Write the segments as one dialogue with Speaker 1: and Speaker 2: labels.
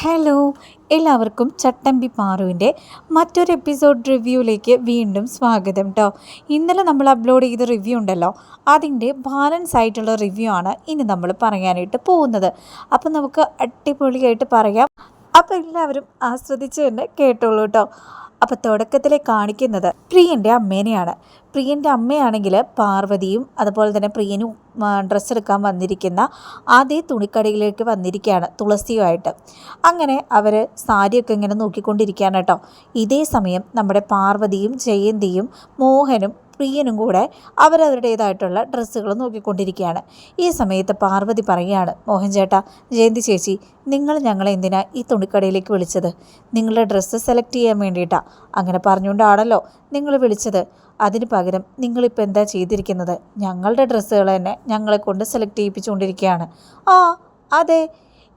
Speaker 1: Hello എല്ലാവർക്കും ചട്ടമ്പി പാറുവിന്റെ മറ്റൊരു episode റിവ്യൂയിലേക്ക് വീണ്ടും സ്വാഗതം കേട്ടോ ഇന്നലെ നമ്മൾ അപ്ലോഡ് ചെയ്ത റിവ്യൂ ഉണ്ടല്ലോ അതിന്റെ ബാലൻസ് ആയിട്ടുള്ള റിവ്യൂ ആണ് ഇനി നമ്മൾ പറയാനായിട്ട് പോകുന്നത്. അപ്പം നമുക്ക് അടിപൊളിയായിട്ട് പറയാം. അപ്പോൾ എല്ലാവരും ആസ്വദിച്ച് തന്നെ കേട്ടോളൂ കേട്ടോ അപ്പോൾ തുടക്കത്തിൽ കാണിക്കുന്നത് പ്രിയന്റെ അമ്മേനെയാണ്. പ്രിയന്റെ അമ്മയാണെങ്കിൽ പാർവതിയും അതുപോലെ തന്നെ പ്രിയനും ഡ്രസ്സ് എടുക്കാൻ വന്നിരിക്കുന്ന അതേ തുണിക്കടയിലേക്ക് വന്നിരിക്കുകയാണ് തുളസിയുമായിട്ട്. അങ്ങനെ അവർ സാരിയൊക്കെ ഇങ്ങനെ നോക്കിക്കൊണ്ടിരിക്കുകയാണ് കേട്ടോ. ഇതേ സമയം നമ്മുടെ പാർവതിയും ജയന്തിയും മോഹനും പ്രിയനും കൂടെ അവരവരുടേതായിട്ടുള്ള ഡ്രസ്സുകൾ നോക്കിക്കൊണ്ടിരിക്കുകയാണ്. ഈ സമയത്ത് പാർവതി പറയുകയാണ് മോഹൻ ചേട്ടാ ജയന്തി ചേച്ചി നിങ്ങൾ ഞങ്ങളെ എന്തിനാ ഈ തുണിക്കടയിലേക്ക് വിളിച്ചത്? നിങ്ങളുടെ ഡ്രസ്സ് സെലക്ട് ചെയ്യാൻ വേണ്ടിയിട്ടാണ് അങ്ങനെ പറഞ്ഞുകൊണ്ടാണല്ലോ നിങ്ങൾ വിളിച്ചത്. അതിന് പകരം നിങ്ങളിപ്പോൾ എന്താ ചെയ്തിരിക്കുന്നത്? ഞങ്ങളുടെ ഡ്രസ്സുകൾ തന്നെ ഞങ്ങളെ കൊണ്ട് സെലക്ട് ചെയ്യിപ്പിച്ചുകൊണ്ടിരിക്കുകയാണ്. ആ അതെ.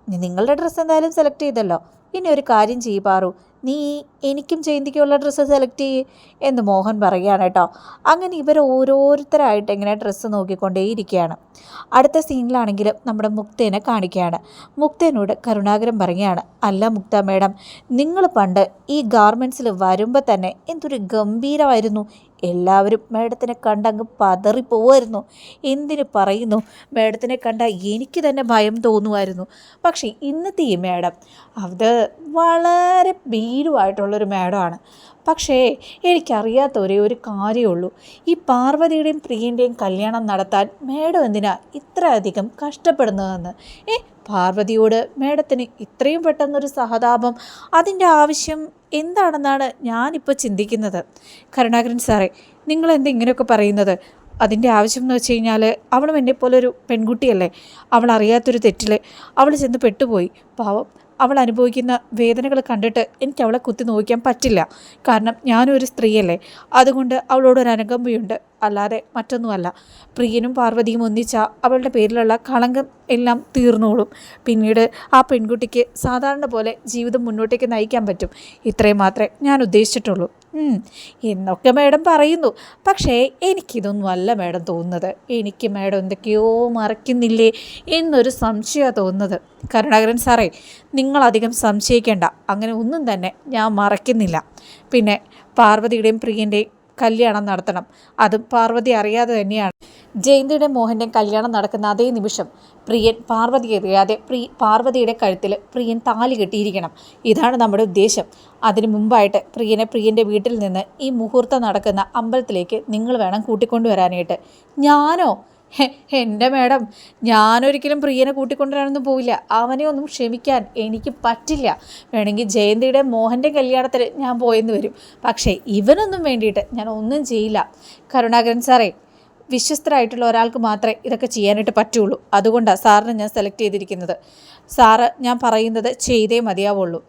Speaker 1: നിങ്ങളുടെ ഡ്രസ്സ് എന്തായാലും സെലക്ട് ചെയ്തല്ലോ. ഇനി ഒരു കാര്യം ചെയ്യ് പാറു. നീ എനിക്കും ജയന്തിക്കുള്ള ഡ്രസ്സ് സെലക്ട് ചെയ്യ് എന്ന് മോഹൻ പറയുകയാണ് കേട്ടോ. അങ്ങനെ ഇവർ ഓരോരുത്തരായിട്ട് ഇങ്ങനെ ഡ്രസ്സ് നോക്കിക്കൊണ്ടേയിരിക്കുകയാണ് അടുത്ത സീനിലാണെങ്കിൽ നമ്മുടെ മുക്തേനെ കാണിക്കുകയാണ്. മുക്തേനോട് കരുണാകരൻ പറയുകയാണ് അല്ല മുക്ത മേഡം നിങ്ങൾ പണ്ട് ഈ ഗാർമെന്റ്സിൽ വരുമ്പോൾ തന്നെ എന്തൊരു ഗംഭീരമായിരുന്നു. എല്ലാവരും മേഡത്തിനെ കണ്ടങ്ങ് പതറിപ്പോവായിരുന്നു എന്തിന് പറയുന്നു? മേഡത്തിനെ കണ്ട എനിക്ക് തന്നെ ഭയം തോന്നുമായിരുന്നു. പക്ഷേ ഇന്നത്തെ ഈ മേഡം അത് വളരെ ഭീരുവായിട്ടുള്ളൊരു മേഡമാണ്. പക്ഷേ എനിക്കറിയാത്ത ഒരേ ഒരു കാര്യമുള്ളൂ. ഈ പാർവതിയുടെയും പ്രിയന്റെയും കല്യാണം നടത്താൻ മേഡം എന്തിനാ ഇത്രയധികം കഷ്ടപ്പെടുന്നതെന്ന്? ഏ പാർവതിയോട് മേഡത്തിന് ഇത്രയും പെട്ടെന്നൊരു സഹതാപം അതിന്റെ ആവശ്യം എന്താണെന്നാണ് ഞാനിപ്പോൾ ചിന്തിക്കുന്നത്. കരുണാകരൻ സാറേ നിങ്ങൾ എന്താ ഇങ്ങനെയൊക്കെ പറയുന്നത്? അതിന്റെ ആവശ്യം എന്ന് വെച്ച് കഴിഞ്ഞാൽ അവളും എന്നെപ്പോലൊരു പെൺകുട്ടിയല്ലേ? അവൾ അറിയാത്തൊരു തെറ്റിൽ അവൾ ചെന്ന് പെട്ടുപോയി. പാവം. അവൾ അനുഭവിക്കുന്ന വേദനകൾ കണ്ടിട്ട് എനിക്ക് അവളെ കുത്തി നോക്കാൻ പറ്റില്ല. കാരണം ഞാനൊരു സ്ത്രീയല്ലേ. അതുകൊണ്ട് അവളോടൊരു അനുകമ്പയുണ്ട് അല്ലാതെ മറ്റൊന്നുമല്ല. പ്രിയനും പാർവതിയും ഒന്നിച്ച അവളുടെ പേരിലുള്ള കളങ്കം എല്ലാം തീർന്നോളും. പിന്നീട് ആ പെൺകുട്ടിക്ക് സാധാരണ പോലെ ജീവിതം മുന്നോട്ടേക്ക് നയിക്കാൻ പറ്റും. ഇത്രയും മാത്രമേ ഞാൻ ഉദ്ദേശിച്ചിട്ടുള്ളൂ. എന്നൊക്കെ മേഡം പറയുന്നു. പക്ഷേ എനിക്കിതൊന്നും അല്ല മേഡം തോന്നുന്നത്. എനിക്ക് മേഡം എന്തൊക്കെയോ മറക്കുന്നില്ലേ എന്നൊരു സംശയമാണ് തോന്നുന്നത്. കരുണാകരൻ സാറേ നിങ്ങളധികം സംശയിക്കേണ്ട. അങ്ങനെ ഒന്നും തന്നെ ഞാൻ മറക്കുന്നില്ല പിന്നെ പാർവതിയുടെയും പ്രിയന്റെയും കല്യാണം നടത്തണം. അതും പാർവതി അറിയാതെ തന്നെയാണ്. ജയന്തിയുടെ മോഹന്റെ കല്യാണം നടക്കുന്ന അതേ നിമിഷം പ്രിയൻ പാർവതി അറിയാതെ പ്രി പാർവതിയുടെ കഴുത്തിൽ പ്രിയൻ താലി കെട്ടിയിരിക്കണം. ഇതാണ് നമ്മുടെ ഉദ്ദേശം. അതിനു മുമ്പായിട്ട് പ്രിയനെ പ്രിയന്റെ വീട്ടിൽ നിന്ന് ഈ മുഹൂർത്തം നടക്കുന്ന അമ്പലത്തിലേക്ക് നിങ്ങൾ വേണം കൂട്ടിക്കൊണ്ടുവരാനായിട്ട്. ഞാനോ? എന്റെ മേഡം ഞാനൊരിക്കലും പ്രിയനെ കൂട്ടിക്കൊണ്ടുവരാനൊന്നും പോവില്ല. അവനെ ഒന്നും ക്ഷമിക്കാൻ എനിക്ക് പറ്റില്ല. വേണമെങ്കിൽ ജയന്തിയുടെ മോഹന്റെ കല്യാണത്തിൽ ഞാൻ പോയെന്ന് വരും. പക്ഷേ ഇവനൊന്നും വേണ്ടിയിട്ട് ഞാൻ ഒന്നും ചെയ്യില്ല. കരുണാകരൻ സാറേ വിശ്വസ്തരായിട്ടുള്ള ഒരാൾക്ക് മാത്രമേ ഇതൊക്കെ ചെയ്യാനായിട്ട് പറ്റുള്ളൂ. അതുകൊണ്ടാണ് സാറിനെ ഞാൻ സെലക്ട് ചെയ്തിരിക്കുന്നത്. സാറ് ഞാൻ പറയുന്നത് ചെയ്തേ മതിയാവുള്ളൂ.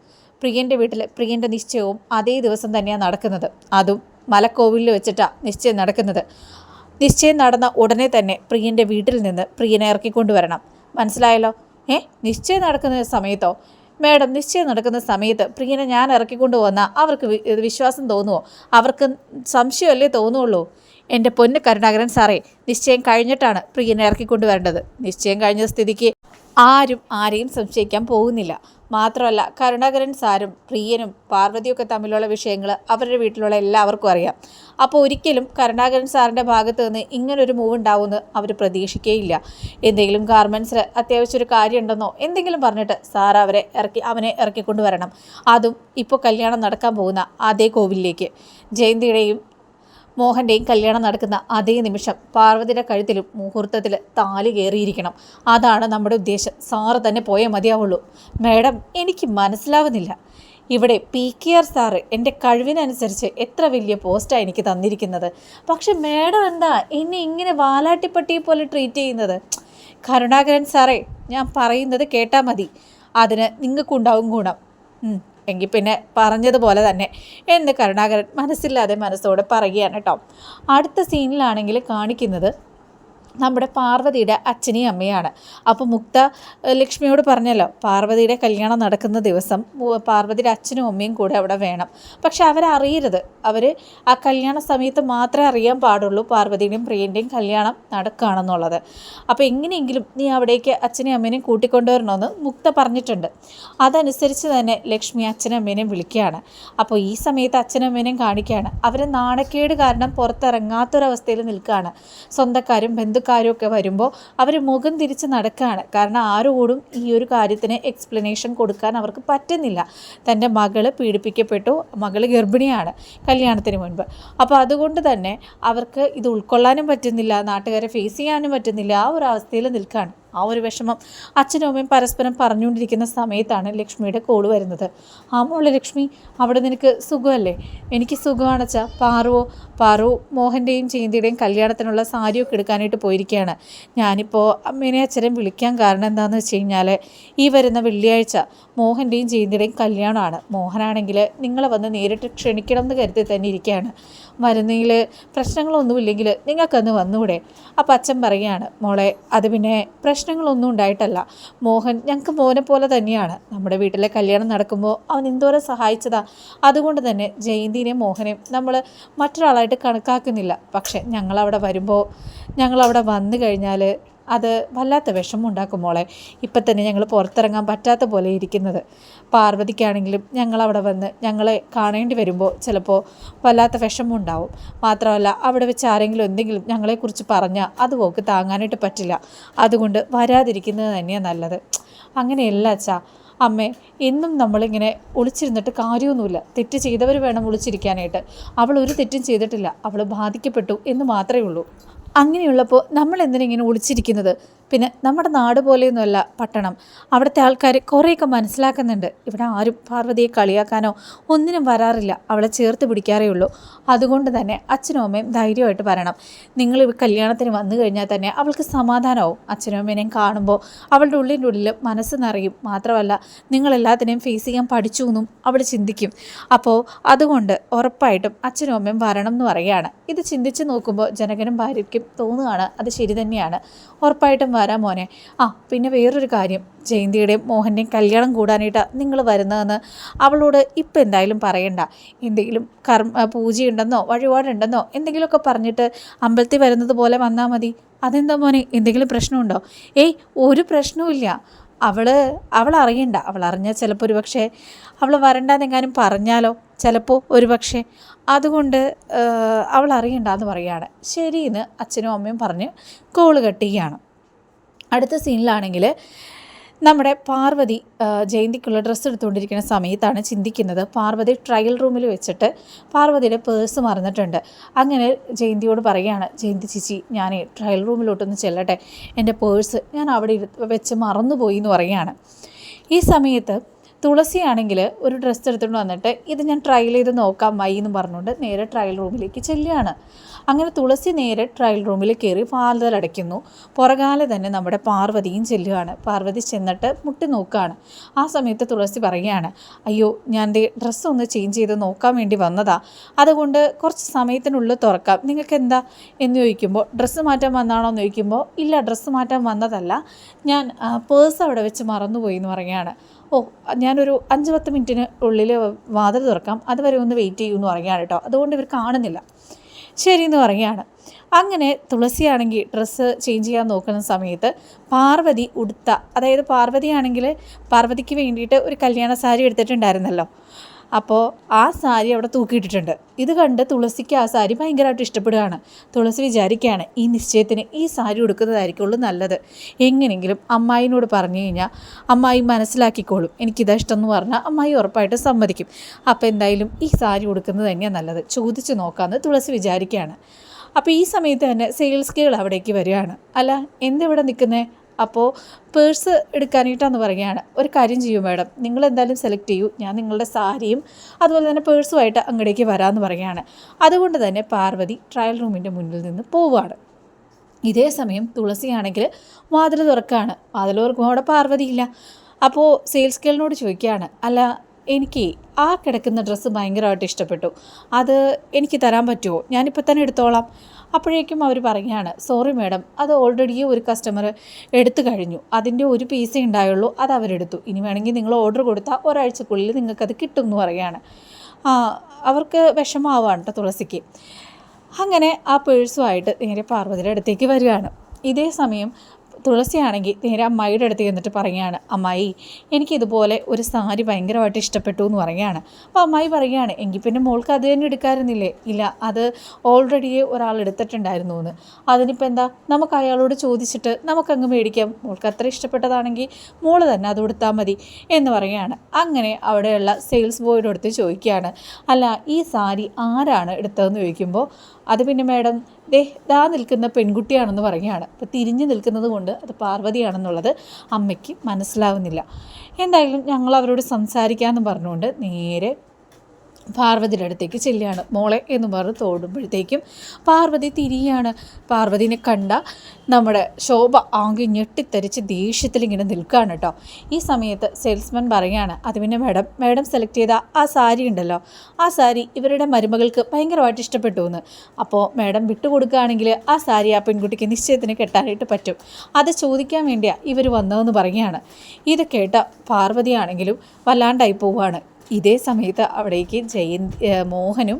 Speaker 1: പ്രിയന്റെ വീട്ടിൽ പ്രിയന്റെ നിശ്ചയവും അതേ ദിവസം തന്നെയാണ് നടക്കുന്നത്. അതും മലക്കോവിലിൽ വെച്ചിട്ടാണ് നിശ്ചയം നടക്കുന്നത്. നിശ്ചയം നടന്ന ഉടനെ തന്നെ പ്രിയന്റെ വീട്ടിൽ നിന്ന് പ്രിയനെ ഇറക്കിക്കൊണ്ടുവരണം മനസ്സിലായല്ലോ? ഏ? നിശ്ചയം നടക്കുന്ന സമയത്തോ? മേഡം നിശ്ചയം നടക്കുന്ന സമയത്ത് പ്രിയനെ ഞാൻ ഇറക്കിക്കൊണ്ടു വന്നാൽ അവർക്ക് വിശ്വാസം തോന്നുമോ അവർക്ക് സംശയമല്ലേ തോന്നുള്ളൂ? എന്റെ പൊന്ന് കരുണാകരൻ സാറേ നിശ്ചയം കഴിഞ്ഞിട്ടാണ് പ്രിയനെ ഇറക്കിക്കൊണ്ടുവരേണ്ടത് നിശ്ചയം കഴിഞ്ഞ സ്ഥിതിക്ക് ആരും ആരെയും സംശയിക്കാൻ പോകുന്നില്ല. മാത്രമല്ല കരുണാകരൻ സാരും പ്രിയനും പാർവതിയൊക്കെ തമ്മിലുള്ള വിഷയങ്ങൾ അവരുടെ വീട്ടിലുള്ള എല്ലാവർക്കും അറിയാം. അപ്പോൾ ഒരിക്കലും കരുണാകരൻ സാറിന്റെ ഭാഗത്ത് നിന്ന് ഇങ്ങനൊരു മൂവ് ഉണ്ടാവുമെന്ന് അവർ പ്രതീക്ഷിക്കുകയില്ല എന്തെങ്കിലും ഗാർമെന്റ്സിൽ അത്യാവശ്യം ഒരു കാര്യമുണ്ടെന്നോ എന്തെങ്കിലും പറഞ്ഞിട്ട് സാർ അവരെ ഇറക്കി അവനെ ഇറക്കിക്കൊണ്ടുവരണം. അതും ഇപ്പോൾ കല്യാണം നടക്കാൻ പോകുന്ന അതേ കോവിലിലേക്ക്. ജയന്തിയുടെയും മോഹന്റെയും കല്യാണം നടക്കുന്ന അതേ നിമിഷം പാർവതിയുടെ കഴുത്തിലും മുഹൂർത്തത്തിൽ താലി കയറിയിരിക്കണം. അതാണ് നമ്മുടെ ഉദ്ദേശം. സാറ് തന്നെ പോയേ മതിയാവുള്ളൂ. മാഡം എനിക്ക് മനസ്സിലാവുന്നില്ല. ഇവിടെ പി കെ ആർ സാറ് എന്റെ കഴിവിനനുസരിച്ച് എത്ര വലിയ പോസ്റ്റാണ് എനിക്ക് തന്നിരിക്കുന്നത്. പക്ഷെ മാഡം എന്താ എന്നെ ഇങ്ങനെ വാലാട്ടിപ്പട്ടിയെ പോലെ ട്രീറ്റ് ചെയ്യുന്നത്? കരുണാകരൻ സാറേ ഞാൻ പറയുന്നത് കേട്ടാൽ മതി. അതിന് നിങ്ങൾക്കുണ്ടാവും ഗുണം. എങ്കിൽ പിന്നെ പറഞ്ഞതുപോലെ തന്നെ. എന്ന് കരുണാകരൻ മനസ്സില്ലാതെ മനസ്സോടെ പറയുകയാണ് കേട്ടോ. അടുത്ത സീനിലാണെങ്കിൽ കാണിക്കുന്നത് നമ്മുടെ പാർവതിയുടെ അച്ഛനെയും അമ്മയാണ് അപ്പോൾ മുക്ത ലക്ഷ്മിയോട് പറഞ്ഞല്ലോ പാർവതിയുടെ കല്യാണം നടക്കുന്ന ദിവസം പാർവതിയുടെ അച്ഛനും അമ്മയും കൂടെ അവിടെ വേണം. പക്ഷെ അവരറിയരുത്. അവർ ആ കല്യാണ സമയത്ത് മാത്രമേ അറിയാൻ പാടുള്ളൂ പാർവതിയുടെയും പ്രിയന്റെയും കല്യാണം നടക്കുകയാണെന്നുള്ളത്. അപ്പോൾ എങ്ങനെയെങ്കിലും നീ അവിടേക്ക് അച്ഛനെയും അമ്മേനെയും കൂട്ടിക്കൊണ്ടുവരണമെന്ന് മുക്ത പറഞ്ഞിട്ടുണ്ട്. അതനുസരിച്ച് തന്നെ ലക്ഷ്മി അച്ഛനും അമ്മേനെയും വിളിക്കുകയാണ്. അപ്പോൾ ഈ സമയത്ത് അച്ഛനും അമ്മേനെയും കാണിക്കുകയാണ്. അവർ നാണക്കേട് കാരണം പുറത്തിറങ്ങാത്തൊരവസ്ഥയിൽ നിൽക്കുകയാണ്. സ്വന്തക്കാരും ബന്ധുക്കാരും ഒക്കെ വരുമ്പോൾ അവർ മുഖം തിരിച്ച് നടക്കുകയാണ് കാരണം ആരോടും ഈ ഒരു കാര്യത്തിന് എക്സ്പ്ലനേഷൻ കൊടുക്കാൻ അവർക്ക് പറ്റുന്നില്ല. തന്റെ മകൾ പീഡിപ്പിക്കപ്പെട്ടു. മകൾ ഗർഭിണിയാണ് കല്യാണത്തിന് മുൻപ്. അപ്പോൾ അതുകൊണ്ട് തന്നെ അവർക്ക് ഇത് ഉൾക്കൊള്ളാനും പറ്റുന്നില്ല നാട്ടുകാരെ ഫേസ് ചെയ്യാനും പറ്റുന്നില്ല ആ ഒരു അവസ്ഥയിൽ നിൽക്കുകയാണ് ആ ഒരു വിഷമം അച്ഛനും അമ്മയും പരസ്പരം പറഞ്ഞുകൊണ്ടിരിക്കുന്ന സമയത്താണ് ലക്ഷ്മിയുടെ കോൾ വരുന്നത്. ആ മോളെ ലക്ഷ്മി അവിടെ നിനക്ക് സുഖമല്ലേ? എനിക്ക് സുഖമാണ് അച്ഛാ. പാറുവോ? പാറു മോഹന്റെയും ചെയ്തിയുടെയും കല്യാണത്തിനുള്ള സാരിയൊക്കെ എടുക്കാനായിട്ട് പോയിരിക്കുകയാണ്. ഞാനിപ്പോൾ അമ്മേനെ അച്ഛനെ വിളിക്കാൻ കാരണം എന്താണെന്ന് വെച്ച് കഴിഞ്ഞാൽ ഈ വരുന്ന വെള്ളിയാഴ്ച മോഹന്റെയും ചെയ്തിയുടെയും കല്യാണമാണ്. മോഹനാണെങ്കിൽ നിങ്ങളെ വന്ന് നേരിട്ട് ക്ഷണിക്കണം എന്ന് കരുതി തന്നെ ഇരിക്കുകയാണ്. വരുന്നതിൽ പ്രശ്നങ്ങളൊന്നുമില്ലെങ്കിൽ നിങ്ങൾക്കന്ന് വന്നുകൂടെ അപ്പം അച്ഛൻ പറയുകയാണ് മോളെ അത് പിന്നെ പ്രശ്നങ്ങളൊന്നും ഉണ്ടായിട്ടല്ല. മോഹൻ ഞങ്ങൾക്ക് മോനെ പോലെ തന്നെയാണ്. നമ്മുടെ വീട്ടിലെ കല്യാണം നടക്കുമ്പോൾ അവൻ എന്തോരം സഹായിച്ചതാ. അതുകൊണ്ട് തന്നെ ജയന്തിനെ മോഹനെ നമ്മൾ മറ്റൊരാളായിട്ട് കണക്കാക്കുന്നില്ല. പക്ഷെ ഞങ്ങളവിടെ വരുമ്പോൾ ഞങ്ങളവിടെ വന്നു കഴിഞ്ഞാൽ അത് വല്ലാത്ത വിഷമം ഉണ്ടാക്കും മോളെ. ഇപ്പം തന്നെ ഞങ്ങൾ പുറത്തിറങ്ങാൻ പറ്റാത്ത പോലെ ഇരിക്കുന്നത്. പാർവതിക്കാണെങ്കിലും ഞങ്ങളവിടെ വന്ന് ഞങ്ങളെ കാണേണ്ടി വരുമ്പോൾ ചിലപ്പോൾ വല്ലാത്ത വിഷമം ഉണ്ടാവും. മാത്രമല്ല അവിടെ വെച്ച് ആരെങ്കിലും എന്തെങ്കിലും ഞങ്ങളെക്കുറിച്ച് പറഞ്ഞാൽ അത് പോക്ക് താങ്ങാനായിട്ട് പറ്റില്ല. അതുകൊണ്ട് വരാതിരിക്കുന്നത് തന്നെയാണ് നല്ലത്. അങ്ങനെയല്ല അച്ഛാ. അമ്മേ എന്നും നമ്മളിങ്ങനെ ഒളിച്ചിരുന്നിട്ട് കാര്യമൊന്നുമില്ല. തെറ്റ് ചെയ്തവർ വേണം ഒളിച്ചിരിക്കാനായിട്ട്. അവൾ ഒരു തെറ്റും ചെയ്തിട്ടില്ല. അവൾ ബാധിക്കപ്പെട്ടു എന്ന് മാത്രമേ ഉള്ളൂ. അങ്ങനെയുള്ളപ്പോൾ നമ്മൾ ഇങ്ങനെ ഒളിച്ചിരിക്കുന്നത്? പിന്നെ നമ്മുടെ നാട് പോലെയൊന്നുമല്ല പട്ടണം. അവിടുത്തെ ആൾക്കാർ കുറേയൊക്കെ മനസ്സിലാക്കുന്നുണ്ട്. ഇവിടെ ആരും പാർവതിയെ കളിയാക്കാനോ ഒന്നിനും വരാറില്ല. അവളെ ചേർത്ത് പിടിക്കാറേ ഉള്ളൂ. അതുകൊണ്ട് തന്നെ അച്ഛനും അമ്മയും ധൈര്യമായിട്ട് പറയണം നിങ്ങൾ കല്യാണത്തിന് വന്നു കഴിഞ്ഞാൽ തന്നെ അവൾക്ക് സമാധാനമാവും. അച്ഛനും അമ്മേനെയും കാണുമ്പോൾ അവളുടെ ഉള്ളിന്റെ ഉള്ളിൽ മനസ്സ് നിറയും. മാത്രമല്ല നിങ്ങളെല്ലാത്തിനെയും ഫേസ് ചെയ്യാൻ പഠിച്ചു എന്നും അവൾ ചിന്തിക്കും. അപ്പോൾ അതുകൊണ്ട് ഉറപ്പായിട്ടും അച്ഛനും അമ്മയും വരണം എന്ന് പറയുകയാണ്. ഇത് ചിന്തിച്ച് നോക്കുമ്പോൾ ജനകനും ഭാര്യയ്ക്കും തോന്നുകയാണ്. അത് ശരി തന്നെയാണ്. ഉറപ്പായിട്ടും വരാം മോനെ. ആ പിന്നെ വേറൊരു കാര്യം. ജയന്തിയുടെയും മോഹന്റെയും കല്യാണം കൂടാനായിട്ടാണ് നിങ്ങൾ വരുന്നതെന്ന് അവളോട് ഇപ്പം എന്തായാലും പറയണ്ട. എന്തെങ്കിലും കർമ്മ പൂജയുണ്ടെന്നോ വഴിപാടുണ്ടെന്നോ എന്തെങ്കിലുമൊക്കെ പറഞ്ഞിട്ട് അമ്പലത്തിൽ വരുന്നത് പോലെ വന്നാൽ മതി. അതെന്താ മോനെ? എന്തെങ്കിലും പ്രശ്നമുണ്ടോ? ഏയ് ഒരു പ്രശ്നവുമില്ല അവൾ അവൾ അറിയണ്ട അവൾ അറിഞ്ഞാൽ ചിലപ്പോൾ ഒരു പക്ഷേ അവൾ വരണ്ടെന്നെങ്ങാനും പറഞ്ഞാലോ? ചിലപ്പോൾ ഒരു പക്ഷേ അതുകൊണ്ട് അവൾ അറിയണ്ട എന്ന് പറയുകയാണ്. ശരിയെന്ന് അച്ഛനും അമ്മയും പറഞ്ഞ് കോൾ കട്ട് അടുത്ത സീനിലാണെങ്കിൽ നമ്മുടെ പാർവതി ജയന്തിക്കുള്ള ഡ്രസ്സ് എടുത്തുകൊണ്ടിരിക്കുന്ന സമയത്താണ് ചിന്തിക്കുന്നത്. പാർവതി ട്രയൽ റൂമിൽ വെച്ചിട്ട് പാർവതിയുടെ പേഴ്സ് മറന്നിട്ടുണ്ട്. അങ്ങനെ ജയന്തിയോട് പറയുകയാണ് ജയന്തി ചേച്ചി ഞാൻ ട്രയൽ റൂമിലോട്ടൊന്ന് ചെല്ലട്ടെ. എന്റെ പേഴ്സ് ഞാൻ അവിടെ വെച്ച് മറന്നുപോയി എന്ന് പറയുകയാണ്. ഈ സമയത്ത് തുളസിയാണെങ്കിൽ ഒരു ഡ്രസ്സ് എടുത്തുകൊണ്ട് വന്നിട്ട് ഇത് ഞാൻ ട്രയൽ ചെയ്ത് നോക്കാം മൈ എന്ന് പറഞ്ഞുകൊണ്ട് നേരെ ട്രയൽ റൂമിലേക്ക് ചെല്ലുകയാണ്. അങ്ങനെ തുളസി നേരെ ട്രയൽ റൂമിൽ കയറി വാതിലടയ്ക്കുന്നു പുറകാലെ തന്നെ നമ്മുടെ പാർവതിയും ചെല്ലുകയാണ്. പാർവതി ചെന്നിട്ട് മുട്ടി നോക്കുകയാണ്. ആ സമയത്ത് തുളസി പറയുകയാണ് അയ്യോ ഞാൻ എന്റെ ഡ്രസ്സ് ഒന്ന് ചേഞ്ച് ചെയ്ത് നോക്കാൻ വേണ്ടി വന്നതാ. അതുകൊണ്ട് കുറച്ച് സമയത്തിനുള്ളിൽ തുറക്കാം. നിങ്ങൾക്ക് എന്താ? എന്ന് ചോദിക്കുമ്പോൾ ഡ്രസ്സ് മാറ്റാൻ വന്നാണോ? എന്ന് ചോദിക്കുമ്പോൾ ഇല്ല ഡ്രസ്സ് മാറ്റാൻ വന്നതല്ല. ഞാൻ പേഴ്സ് അവിടെ വെച്ച് മറന്നുപോയി എന്ന് പറയുകയാണ്. ഓ ഞാനൊരു അഞ്ച് പത്ത് മിനിറ്റിന് ഉള്ളിൽ വാതിൽ തുറക്കാം. അതുവരെ ഒന്ന് വെയിറ്റ് ചെയ്യൂ എന്ന് പറയുകയാണ് കേട്ടോ. അതുകൊണ്ട് ഇവർ കാണുന്നില്ല. ശരി എന്ന് പറയുകയാണ്. അങ്ങനെ തുളസിയാണെങ്കിൽ ഡ്രസ്സ് ചേഞ്ച് ചെയ്യാൻ നോക്കുന്ന സമയത്ത് പാർവതി ഉടുത്ത അതായത് പാർവതിയാണെങ്കിൽ പാർവതിക്ക് വേണ്ടിയിട്ട് ഒരു കല്യാണ സാരി എടുത്തിട്ടുണ്ടായിരുന്നല്ലോ. അപ്പോൾ ആ സാരി അവിടെ തൂക്കിയിട്ടിട്ടുണ്ട്. ഇത് കണ്ട് തുളസിക്ക് ആ സാരി ഭയങ്കരമായിട്ട് ഇഷ്ടപ്പെടുകയാണ്. തുളസി വിചാരിക്കുകയാണ് ഈ നിശ്ചയത്തിന് ഈ സാരി ഉടുക്കുന്നതായിരിക്കുള്ളൂ നല്ലത്. എങ്ങനെങ്കിലും അമ്മായിനോട് പറഞ്ഞു കഴിഞ്ഞാൽ അമ്മായി മനസ്സിലാക്കിക്കോളും എനിക്കിതാ ഇഷ്ടം എന്ന് പറഞ്ഞാൽ അമ്മായി ഉറപ്പായിട്ട് സമ്മതിക്കും. അപ്പോൾ എന്തായാലും ഈ സാരി ഉടുക്കുന്നത് തന്നെയാണ് നല്ലത്. ചോദിച്ചു നോക്കാമെന്ന് തുളസി വിചാരിക്കുകയാണ്. അപ്പോൾ ഈ സമയത്ത് തന്നെ സെയിൽസ് ഗേൾ അവിടേക്ക് വരികയാണ്. അല്ല എന്തിവിടെ നിൽക്കുന്നേ? അപ്പോൾ പേഴ്സ് എടുക്കാനായിട്ടാന്ന് പറയുകയാണ്. ഒരു കാര്യം ചെയ്യൂ മാഡം. നിങ്ങൾ എന്തായാലും സെലക്ട് ചെയ്യൂ. ഞാൻ നിങ്ങളുടെ സാരിയും അതുപോലെ തന്നെ പേഴ്സുമായിട്ട് അങ്ങടേക്ക് വരാമെന്ന് പറയുകയാണ്. അതുകൊണ്ട് തന്നെ പാർവതി ട്രയൽ റൂമിന്റെ മുന്നിൽ നിന്ന് പോവുകയാണ്. ഇതേ സമയം തുളസിയാണെങ്കിൽ വാതിൽ തുറക്കുകയാണ്. വാതിൽ തുറക്കുമ്പോൾ അവിടെ പാർവതിയില്ല അപ്പോൾ സെയിൽസ് ഗേളിനോട് ചോദിക്കുകയാണ്. അല്ല എനിക്ക് ആ കിടക്കുന്ന ഡ്രസ്സ് ഭയങ്കരമായിട്ട് ഇഷ്ടപ്പെട്ടു. അത് എനിക്ക് തരാൻ പറ്റുമോ ഞാനിപ്പോൾ തന്നെ എടുത്തോളാം. അപ്പോഴേക്കും അവർ പറയുകയാണ് സോറി മാഡം അത് ഓൾറെഡി ഒരു കസ്റ്റമർ എടുത്തു കഴിഞ്ഞു. അതിന്റെ ഒരു പീസേ ഉണ്ടായുള്ളൂ അത് അവരെടുത്തു. ഇനി വേണമെങ്കിൽ നിങ്ങൾ ഓർഡർ കൊടുത്താൽ ഒരാഴ്ചക്കുള്ളിൽ നിങ്ങൾക്കത് കിട്ടും എന്ന് പറയുകയാണ് അവർക്ക് വിഷമാവാണ് കേട്ടോ തുളസിക്ക്. അങ്ങനെ ആ പേഴ്സുമായിട്ട് നേരെ പാർവതിയുടെ അടുത്തേക്ക് വരികയാണ്. ഇതേ സമയം തുളസിയാണെങ്കിൽ നേരെ അമ്മായിയുടെ അടുത്ത് ചെന്നിട്ട് പറയുകയാണ് അമ്മായി എനിക്കിതുപോലെ ഒരു സാരി ഭയങ്കരമായിട്ട് ഇഷ്ടപ്പെട്ടു എന്ന് പറയുകയാണ്. അപ്പോൾ അമ്മായി പറയുകയാണ് എങ്കിൽ പിന്നെ മോൾക്ക് അത് തന്നെ എടുക്കാറുന്നില്ലേ ഇല്ല അത് ഓൾറെഡി ഒരാൾ എടുത്തിട്ടുണ്ടായിരുന്നു എന്ന്. അതിനിപ്പോൾ എന്താ? നമുക്ക് അയാളോട് ചോദിച്ചിട്ട് നമുക്കങ്ങ് മേടിക്കാം. മോൾക്ക് അത്ര ഇഷ്ടപ്പെട്ടതാണെങ്കിൽ മോൾ തന്നെ അത് കൊടുത്താൽ മതി. എന്ന് പറയുകയാണ്. അങ്ങനെ അവിടെയുള്ള സെയിൽസ് ബോയുടെ അടുത്ത് ചോദിക്കുകയാണ് അല്ല ഈ സാരി ആരാണ് എടുത്തതെന്ന് ചോദിക്കുമ്പോൾ അത് പിന്നെ മാഡം ദേ ദാ നിൽക്കുന്ന പെൺകുട്ടിയാണെന്ന് പറയുകയാണ്. അപ്പോൾ തിരിഞ്ഞു നിൽക്കുന്നത് കൊണ്ട് അത് പാർവതിയാണെന്നുള്ളത് അമ്മയ്ക്ക് മനസ്സിലാവുന്നില്ല. എന്തായാലും ഞങ്ങൾ അവരോട് സംസാരിക്കാമെന്ന് പറഞ്ഞുകൊണ്ട് നേരെ പാർവതിയുടെ അടുത്തേക്ക് ചെല്ലുകയാണ്. മോളെ എന്ന് പറഞ്ഞ് തോടുമ്പോഴത്തേക്കും പാർവതി തിരിയാണ് പാർവതിനെ കണ്ട നമ്മുടെ ശോഭ ആകെ ഞെട്ടിത്തരിച്ച് ദേഷ്യത്തിൽ ഇങ്ങനെ നിൽക്കുകയാണ് കേട്ടോ. ഈ സമയത്ത് സെയിൽസ്മാൻ പറയുകയാണ് അത് പിന്നെ മാഡം മാഡം സെലക്ട് ചെയ്ത ആ സാരി ഉണ്ടല്ലോ. ആ സാരി ഇവരുടെ മരുമകൾക്ക് ഭയങ്കരമായിട്ട് ഇഷ്ടപ്പെട്ടു എന്ന് അപ്പോൾ മാഡം വിട്ടുകൊടുക്കുകയാണെങ്കിൽ ആ സാരി ആ പെൺകുട്ടിക്ക് നിശ്ചയത്തിന് കെട്ടാനായിട്ട് പറ്റും. അത് ചോദിക്കാൻ വേണ്ടിയാണ് ഇവർ വന്നതെന്ന് പറയുകയാണ്. ഇത് കേട്ട പാർവതിയാണെങ്കിലും വല്ലാണ്ടായി പോവുകയാണ്. ഇതേ സമയത്ത് അവിടേക്ക് ജയന്ത് മോഹനും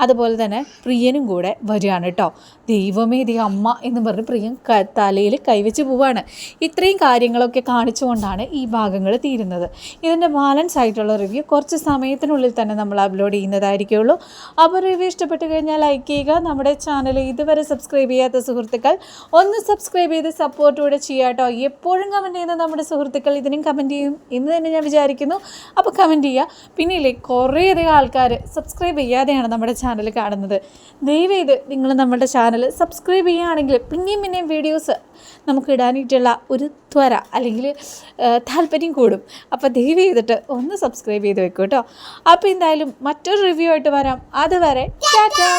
Speaker 1: അതുപോലെ തന്നെ പ്രിയനും കൂടെ വരികയാണ് കേട്ടോ. ദൈവമേ ദൈവം അമ്മ എന്ന് പറഞ്ഞ് പ്രിയൻ തലയിൽ കൈവച്ച് പോവാണ്. ഇത്രയും കാര്യങ്ങളൊക്കെ കാണിച്ചുകൊണ്ടാണ് ഈ ഭാഗങ്ങൾ തീരുന്നത്. ഇതിന്റെ ബാലൻസ് ആയിട്ടുള്ള റിവ്യൂ കുറച്ച് സമയത്തിനുള്ളിൽ തന്നെ നമ്മൾ അപ്ലോഡ് ചെയ്യുന്നതായിരിക്കുള്ളൂ. അപ്പോൾ റിവ്യൂ ഇഷ്ടപ്പെട്ട് കഴിഞ്ഞാൽ ലൈക്ക് ചെയ്യുക നമ്മുടെ ചാനൽ ഇതുവരെ സബ്സ്ക്രൈബ് ചെയ്യാത്ത സുഹൃത്തുക്കൾ ഒന്ന് സബ്സ്ക്രൈബ് ചെയ്ത് സപ്പോർട്ട് കൂടെ ചെയ്യുക കേട്ടോ. എപ്പോഴും കമന്റ് ചെയ്യുന്ന നമ്മുടെ സുഹൃത്തുക്കൾ ഇതിനും കമന്റ് ചെയ്യും എന്ന് തന്നെ ഞാൻ വിചാരിക്കുന്നു. അപ്പോൾ കമന്റ് ചെയ്യുക. പിന്നെ ഇല്ലേ കുറേയധികം ആൾക്കാർ സബ്സ്ക്രൈബ് ചെയ്യാതെയാണ് നമ്മുടെ ചാനൽ കാണുന്നത്. ദയവേത് നിങ്ങൾ നമ്മുടെ ചാനൽ സബ്സ്ക്രൈബ് ചെയ്യുകയാണെങ്കിൽ പിന്നെയും പിന്നെയും വീഡിയോസ് നമുക്ക് ഇടാനായിട്ടുള്ള ഒരു ത്വര അല്ലെങ്കിൽ താല്പര്യം കൂടും. അപ്പോൾ ദയവ് ചെയ്തിട്ട് ഒന്ന് സബ്സ്ക്രൈബ് ചെയ്ത് വെക്കൂ കേട്ടോ. അപ്പോൾ എന്തായാലും മറ്റൊരു റിവ്യൂ ആയിട്ട് വരാം. അതുവരെ ടാറ്റാ!